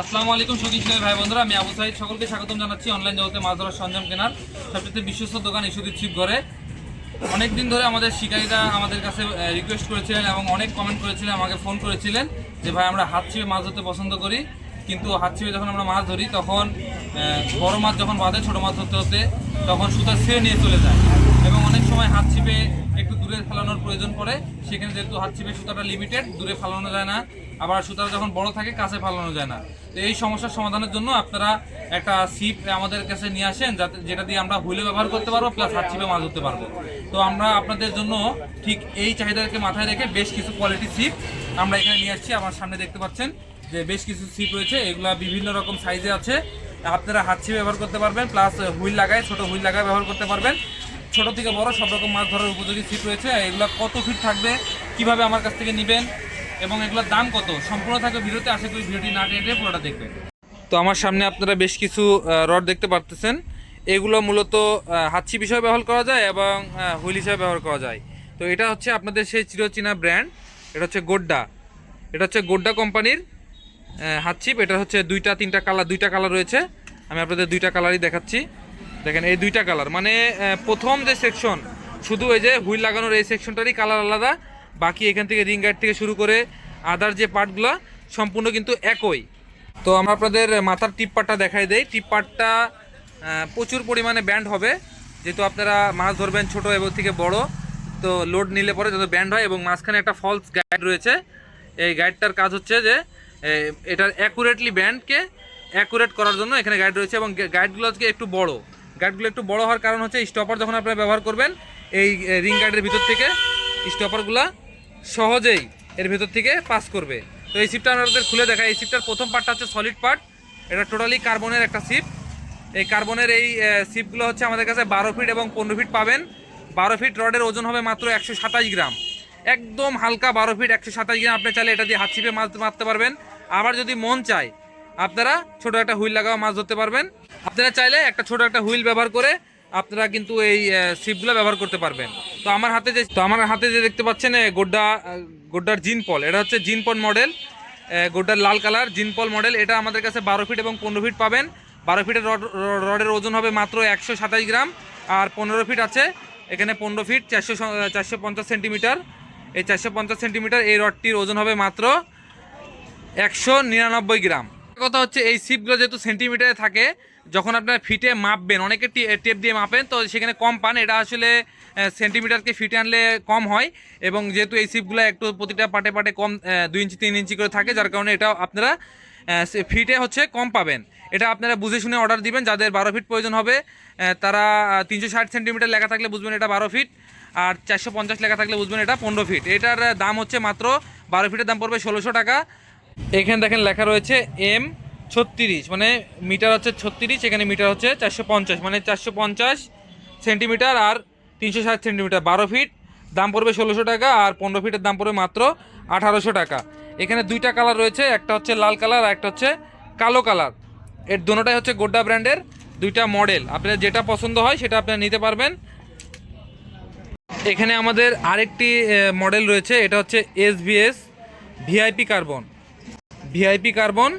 আসসালামু আলাইকুম শৌখিন ছেলে ভাই বন্ধুরা, আমি আবু সাইদ। সকলকে স্বাগতম জানাচ্ছি অনলাইন জগতে মাছ ধরার সরঞ্জাম কেনার সবচেয়ে বিশ্বস্ত দোকান ইস্যুদি ছিপ ঘরে। অনেক দিন ধরে আমাদের শিকারীরা আমাদের কাছে রিকোয়েস্ট করেছিলেন এবং অনেক কমেন্ট করেছিলেন, আমাকে ফোন করেছিলেন যে, ভাই, আমরা হাত ছিপে মাছ ধরতে পছন্দ করি। কিন্তু হাত ছিপে যখন আমরা মাছ ধরি, তখন বড় মাছ যখন বাঁধে, ছোটো মাছ ধরতে হতে তখন সুতা ছিঁড়ে নিয়ে চলে যায়। এবং অনেক সময় হাত ছিপে একটু দূরে ফেলানোর প্রয়োজন পড়ে। সেখানে যেহেতু হাত ছিপে সুতাটা লিমিটেড দূরে ফেলানো যায় না। আবার সুতাটা যখন বড় থাকে, কাছে ফালানো যায় না। তো এই সমস্যার সমাধানের জন্য আপনারা একটা সিপ আমাদের কাছে নিয়ে আসেন, যাতে যেটা দিয়ে আমরা হুইলে ব্যবহার করতে পারব প্লাস হাত ছিপে মাছ ধরতে পারব। তো আমরা আপনাদের জন্য ঠিক এই চাহিদাকে মাথায় রেখে বেশ কিছু কোয়ালিটি সিপ আমরা এখানে নিয়ে আসছি। আমার সামনে দেখতে পাচ্ছেন যে বেশ কিছু সিপ রয়েছে, এগুলা বিভিন্ন রকম সাইজে আছে। আপনারা হাত ছিপে ব্যবহার করতে পারবেন প্লাস হুইল লাগায়, ছোট হুইল লাগায় ব্যবহার করতে পারবেন। ছোট থেকে বড় সব রকম মাছ ধরার উপযোগী সিপ রয়েছে। এগুলো কত ফিট থাকবে? কীভাবে আমার কাছ থেকে নেবেন? এবং এগুলোর দাম কত? সম্পূর্ণ থাকবে ভিডিওতে, আশা করি ভিডিওটি না টেনে পুরোটা দেখবেন। তো আমার সামনে আপনারা বেশ কিছু রড দেখতে পারতেছেন। এগুলো মূলত হাতছি হিসাবে ব্যবহার করা যায় এবং হুইল হিসাবে ব্যবহার করা যায়। তো এটা হচ্ছে আপনাদের সেই চিরচীনা ব্র্যান্ড। এটা হচ্ছে গোড্ডা। এটা হচ্ছে গোড্ডা কোম্পানির হাতছিপ এটা হচ্ছে দুইটা, তিনটা কালার, দুইটা কালার রয়েছে। আমি আপনাদের দুইটা কালারই দেখাচ্ছি। দেখেন, এই দুইটা কালার। মানে প্রথম যে সেকশন শুধু এই যে হুইল লাগানোর এই সেকশনটারই কালার আলাদা। বাকি এখান থেকে রিং গাইড থেকে শুরু করে আদার যে পার্টগুলো সম্পূর্ণ কিন্তু একই। তো আমরা আপনাদের মাথার টিপ পার্টটা দেখাই দেই। টিপ পার্টটা প্রচুর পরিমাণে ব্যান্ড হবে। যেহেতু আপনারা মাছ ধরবেন ছোট এবং থেকে বড়, তো লোড নিলে পরে যত ব্যান্ড হয় এবং মাঝখানে একটা ফলস গাইড রয়েছে। এই গাইডটার কাজ হচ্ছে যে এটার অ্যাকুরেটলি ব্যান্ডকে অ্যাকুরেট করার জন্য এখানে গাইড রয়েছে এবং গাইডগুলো আজকে একটু বড়। গাইডগুলো একটু বড় হওয়ার কারণ হচ্ছে স্টপার যখন আপনারা ব্যবহার করবেন, এই রিং গাইডের ভিতর থেকে স্টপারগুলো সহজেই এর ভেতর থেকে পাস করবে। তো এই সিপটা আমাদের খুলে দেখা এই সিপটার প্রথম পার্টটা হচ্ছে সলিড পার্ট এটা টোটালি কার্বনের একটা সিপ এই কার্বনের এই সিপগুলো হচ্ছে আমাদের কাছে বারো ফিট এবং পনেরো ফিট পাবেন। বারো ফিট রডের ওজন হবে মাত্র একশো সাতাশ গ্রাম। একদম হালকা বারো ফিট একশো সাতাশ গ্রাম। আপনি চাইলে এটা দিয়ে হাত ছিপে মাছ মারতে পারবেন। আবার যদি মন চায়, আপনারা ছোট একটা হুইল লাগাও মাছ ধরতে পারবেন। আপনারা চাইলে একটা ছোট একটা হুইল ব্যবহার করে আপনারা কিন্তু এই সিপগুলো ব্যবহার করতে পারবেন। তো আমার হাতে যে, তো আমার হাতে যে দেখতে পাচ্ছেন গোড্ডা গোড্ডার জিনপল এটা হচ্ছে জিনপল মডেল গোড্ডার লাল কালার জিনপল মডেল। এটা আমাদের কাছে বারো ফিট এবং পনেরো ফিট পাবেন। বারো ফিটের রড রডের ওজন হবে মাত্র একশো সাতাশ গ্রাম, আর পনেরো ফিট আছে, এখানে পনেরো ফিট, চারশো চারশো পঞ্চাশ সেন্টিমিটার। এই চারশো পঞ্চাশ সেন্টিমিটার, এই রডটির ওজন হবে মাত্র একশো নিরানব্বই গ্রাম। কথা হচ্ছে, এই সিপগুলো যেহেতু সেন্টিমিটারে থাকে যখন আপনারা ফিটে মাপবেন, অনেকে টেপ দিয়ে মাপেন, তো সেখানে কম পান। এটা আসলে সেন্টিমিটারকে ফিটে আনলে কম হয় এবং যেহেতু এই সিপগুলো একটু প্রতিটা পাটে পাটে কম দুই ইঞ্চি, তিন ইঞ্চি করে থাকে, যার কারণে এটা আপনারা ফিটে হচ্ছে কম পাবেন। এটা আপনারা বুঝে শুনে অর্ডার দিবেন, যাদের বারো ফিট প্রয়োজন হবে তারা তিনশো ষাট সেন্টিমিটার লেখা থাকলে বুঝবেন এটা বারো ফিট, আর চারশো পঞ্চাশ লেখা থাকলে বুঝবেন এটা পনেরো ফিট। এটার দাম হচ্ছে মাত্র বারো ফিটের দাম পড়বে ষোলোশো টাকা। এখানে দেখেন লেখা রয়েছে, এম ছত্রিশ মানে মিটার হচ্ছে ছত্রিশ, এখানে মিটার হচ্ছে চারশো পঞ্চাশ মানে চারশো পঞ্চাশ সেন্টিমিটার আর তিনশো ষাট সেন্টিমিটার, বারো ফিট, দাম পড়বে ষোলোশো টাকা আর পনেরো ফিটের দাম পড়বে মাত্র আঠারোশো টাকা। এখানে দুইটা কালার রয়েছে, একটা হচ্ছে লাল কালার আর একটা হচ্ছে কালো কালার। এর দুটোটাই হচ্ছে গোড্ডা ব্র্যান্ডের, দুইটা মডেল। আপনার যেটা পছন্দ হয় সেটা আপনারা নিতে পারবেন। এখানে আমাদের আরেকটি মডেল রয়েছে, এটা হচ্ছে S V S VIP carbon. VIP carbon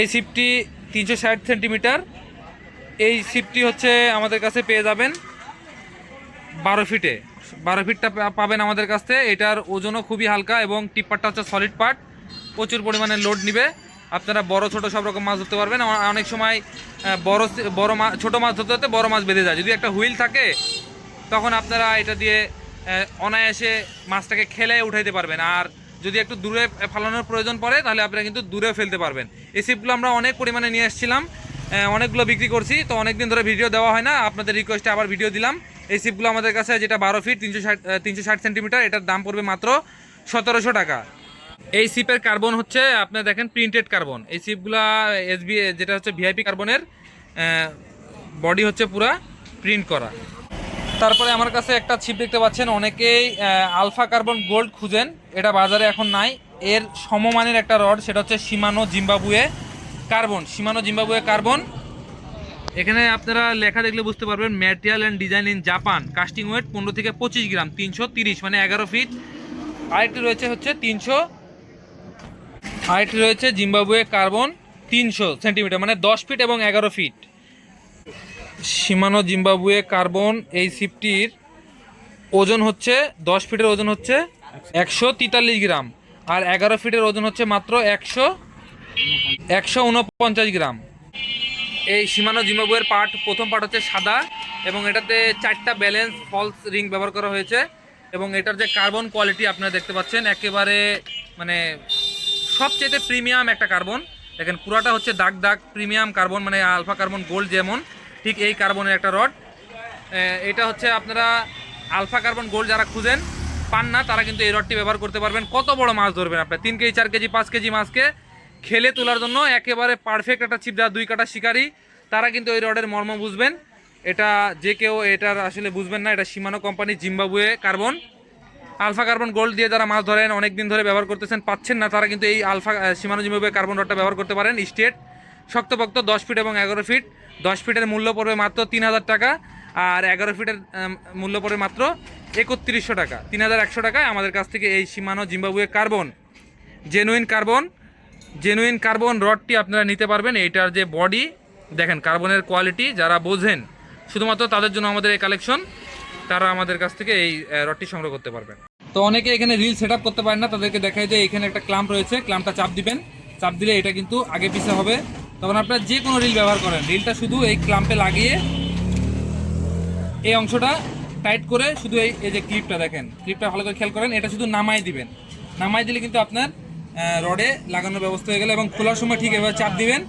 এই সিপটি তিনশো ষাট সেন্টিমিটার। এই সিপটি হচ্ছে আমাদের কাছে পেয়ে যাবেন বারো ফিটে। বারো ফিটটা পাবেন আমাদের কাছ থেকে। এটার ওজনও খুবই হালকা এবং টিপ্পারটা হচ্ছে সলিড পার্ট প্রচুর পরিমাণে লোড নিবে। আপনারা বড়, ছোট সব রকম মাছ ধরতে পারবেন। অনেক সময় বড় বড় মাছ ছোটো মাছ ধরতে ধরতে বড় মাছ বেঁধে যায়। যদি একটা হুইল থাকে, তখন আপনারা এটা দিয়ে অনায়াসে মাছটাকে খেলে উঠাইতে পারবেন। আর যদি একটু দূরে ফালানোর প্রয়োজন পড়ে, তাহলে আপনারা কিন্তু দূরে ফেলতে পারবেন। এই সিপগুলো আমরা অনেক পরিমাণে নিয়ে এসেছিলাম অনেকগুলো বিক্রি করছি, তো অনেক দিন ধরে ভিডিও দেওয়া হয় না, আপনাদের রিকোয়েস্টে আবার ভিডিও দিলাম। এই সিপগুলো আমাদের কাছে যেটা বারো ফিট তিনশো ষাট তিনশো ষাট সেন্টিমিটার এটার দাম পড়বে মাত্র সতেরোশো টাকা। এই সিপের কার্বন হচ্ছে, আপনারা দেখেন প্রিন্টেড কার্বন এই সিপগুলা এসবি যেটা হচ্ছে ভিআইপি কার্বনের বডি হচ্ছে পুরা প্রিন্ট করা। তারপরে আমার কাছে একটা ছিপ দেখতে পাচ্ছেন, অনেকেই আলফা কার্বন গোল্ড খুঁজেন, এটা বাজারে এখন নাই। এর সমমানের একটা রড, সেটা হচ্ছে Shimano Zimbabwe carbon, Shimano Zimbabwe carbon. এখানে আপনারা লেখা দেখলে বুঝতে পারবেন, material and design in Japan, casting weight পনেরো থেকে পঁচিশ গ্রাম, তিনশো তিরিশ মানে এগারো ফিট। আরেকটি রয়েছে হচ্ছে তিনশো, আরেকটি রয়েছে জিম্বাবুয়ে কার্বন, তিনশো সেন্টিমিটার মানে দশ ফিট এবং এগারো ফিট। সীমানো জিম্বাবুয়ে কার্বন এই সিপটির ওজন হচ্ছে, দশ ফিটের ওজন হচ্ছে একশো তিতাল্লিশ গ্রাম আর এগারো ফিটের ওজন হচ্ছে মাত্র একশো একশো উনপঞ্চাশ গ্রাম। এই সীমানো জিম্বাবুয়ের পার্ট, প্রথম পার্ট হচ্ছে সাদা এবং এটাতে চারটা ব্যালেন্স ফলস রিং ব্যবহার করা হয়েছে এবং এটার যে কার্বন কোয়ালিটি আপনারা দেখতে পাচ্ছেন, একেবারে মানে সবচেয়ে প্রিমিয়াম একটা কার্বন। দেখেন পুরাটা হচ্ছে দাগ দাগ, প্রিমিয়াম কার্বন মানে আলফা কার্বন গোল্ড যেমন ঠিক এই কার্বনের একটা রড। এটা হচ্ছে আপনারা আলফা কার্বন গোল্ড যারা খুঁজেন, পান না, তারা কিন্তু এই রডটি ব্যবহার করতে পারবেন। কত বড় মাছ ধরবেন আপনার? তিন কেজি, চার কেজি, পাঁচ কেজি মাছকে খেলে তোলার জন্য একেবারে পারফেক্ট একটা ছিপ দেওয়া, দুই কাটা শিকারি, তারা কিন্তু এই রডের মর্ম বুঝবেন। এটা যে কেউ এটার আসলে বুঝবেন না, এটা Shimano company Zimbabwe carbon. Alpha carbon gold দিয়ে যারা মাছ ধরেন অনেক দিন ধরে ব্যবহার করতেছেন, পাচ্ছেন না, তারা কিন্তু এই আলফা সীমানো জিম্বাবুয়ে কার্বন রডটা ব্যবহার করতে পারেন, স্টেট। শক্তপোক্ত দশ ফিট এবং এগারো ফিট। দশ ফিটের মূল্য পড়বে মাত্র তিন হাজার টাকা আর এগারো ফিটের মূল্য পড়বে মাত্র একত্রিশশো টাকা। তিন হাজার একশো টাকায় আমাদের কাছ থেকে এই Shimano Zimbabwe carbon genuine carbon genuine carbon রডটি আপনারা নিতে পারবেন। এইটার যে বডি দেখেন কার্বনের কোয়ালিটি যারা বোঝেন, শুধুমাত্র তাদের জন্য আমাদের এই কালেকশন তারা আমাদের কাছ থেকে এই রডটি সংগ্রহ করতে পারবেন। তো অনেকে এখানে রিল সেট করতে পারেন না, তাদেরকে দেখাই যে এখানে একটা ক্লাম্প রয়েছে ক্লাম্পটা চাপ দিবেন। চাপ দিলে এটা কিন্তু আগে পিছে হবে। তখন আপনারা যে কোনো রিল ব্যবহার করেন। রিলটা শুধু এই ক্লাম্পে লাগিয়ে এই অংশটা টাইট করে শুধু এই এই যে ক্লিপটা দেখেন। ক্লিপটা ভালো করে খেয়াল করেন, এটা শুধু নামাই দিবেন। নামাই দিলে কিন্তু আপনার রডে লাগানোর ব্যবস্থা হয়ে গেল এবং খোলার সময় ঠিক এভাবে চাপ দিবেন,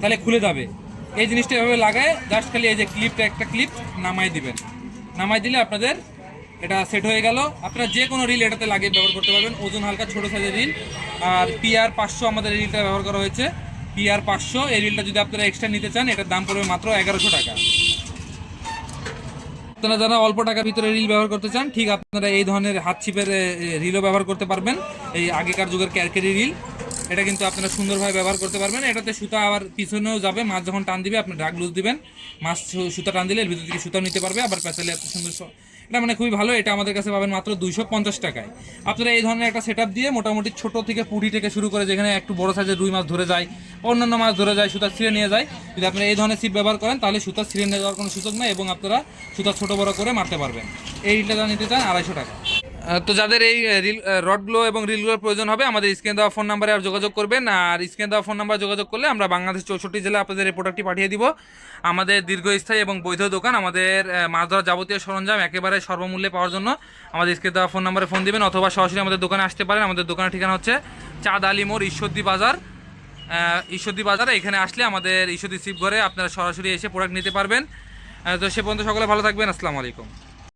তাহলে খুলে যাবে। এই জিনিসটা এভাবে লাগায় জাস্ট খালি এই যে ক্লিপটা একটা ক্লিপ নামাই দিবেন। নামাই দিলে আপনাদের এটা সেট হয়ে গেল। আপনারা যে কোনো রিল এটাতে লাগিয়ে ব্যবহার করতে পারবেন। ওজন হালকা, ছোটো সাইজের রিল আর পিআর পাঁচশো আমাদের রিলটা ব্যবহার করা হয়েছে। পিআর পাঁচশো, এই রিলটা যদি আপনারা এক্সট্রা নিতে চান, এটার দাম পড়বে মাত্র এগারোশো টাকা। আপনারা যারা অল্প টাকার ভিতরে রিল ব্যবহার করতে চান, ঠিক আপনারা এই ধরনের হাত ছিপের রিলও ব্যবহার করতে পারবেন। এই আগেকার যুগের ক্যারকেরি রিল এটা কিন্তু আপনারা সুন্দরভাবে ব্যবহার করতে পারবেন। এটাতে সুতা আবার পিছনেও যাবে, মাছ যখন টান দিবে, আপনি ড্রাগ লুজ দিবেন। মাছ সুতা টান দিলে এর ভিতর থেকে সুতা নিতে পারবে, আবার পেঁচালে এত সুন্দর এটা মানে খুবই ভালো, এটা আমাদের কাছে পাবেন মাত্র দুইশো পঞ্চাশ টাকায়। আপনারা এই ধরনের একটা সেট দিয়ে মোটামুটি ছোট থেকে পুঁটি থেকে শুরু করে যেখানে একটু বড় সাইজের রুই মাছ ধরে যায় অন্যান্য মাছ ধরে যায়, সুতা ছিঁড়ে নিয়ে যায়, যদি আপনারা এই ধরনের সিপ ব্যবহার করেন, তাহলে সুতা ছিঁড়ে নিয়ে যাওয়ার কোনো সুযোগ নেই এবং আপনারা সুতা ছোট বড় করে মারতে পারবেন। এই রিলটা যারা নিতে চান আড়াইশো টাকা। তো যাদের এই রিল রডগুলো এবং রিলগুলোর প্রয়োজন হবে, আমাদের স্ক্রিনে দেওয়া ফোন নাম্বারে আর যোগাযোগ করবেন। আর স্ক্রিনে দেওয়া ফোন নাম্বার যোগাযোগ করলে আমরা বাংলাদেশ চৌষট্টি জেলা আপনাদের এই প্রোডাক্টটি পাঠিয়ে দিব। আমাদের দীর্ঘস্থায়ী এবং বৈধ দোকান, আমাদের মাছ ধরার যাবতীয় সরঞ্জাম একেবারে সর্বমূল্যে পাওয়ার জন্য আমাদের স্ক্রিনে দেওয়া ফোন নাম্বারে ফোন দিবেন অথবা সরাসরি আমাদের দোকানে আসতে পারেন। আমাদের দোকানের ঠিকানা হচ্ছে চাঁদ আলী মোড়, ঈশ্বরদী বাজার। ঈশ্বরদী বাজারে এখানে আসলে আমাদের ঈশ্বরদী শিবঘরে আপনারা সরাসরি এসে প্রোডাক্ট নিতে পারবেন। তো সে পর্যন্ত সকলে ভালো থাকবেন। আসসালামু আলাইকুম।